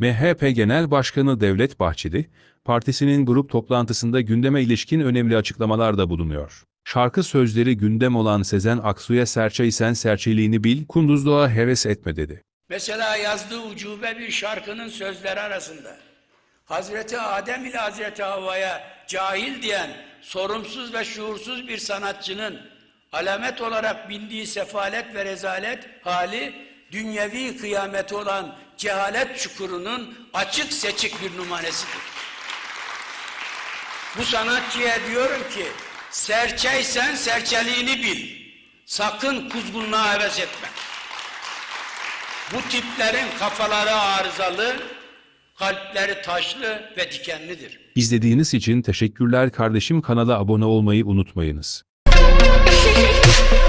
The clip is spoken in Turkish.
MHP Genel Başkanı Devlet Bahçeli, partisinin grup toplantısında gündeme ilişkin önemli açıklamalarda bulunuyor. Şarkı sözleri gündem olan Sezen Aksu'ya serçeyi sen serçeliğini bil, kunduzluğa heves etme dedi. Mesela yazdığı ucube bir şarkının sözleri arasında Hazreti Adem ile Hazreti Havva'ya cahil diyen sorumsuz ve şuursuz bir sanatçının alamet olarak bildiği sefalet ve rezalet hali dünyevi kıyameti olan cehalet çukurunun açık seçik bir numaresidir. Bu sanatçıya diyorum ki serçeysen serçeliğini bil. Sakın kuzgunluğa heves etme. Bu tiplerin kafaları arızalı, kalpleri taşlı ve dikenlidir. İzlediğiniz için teşekkürler kardeşim kanala abone olmayı unutmayınız.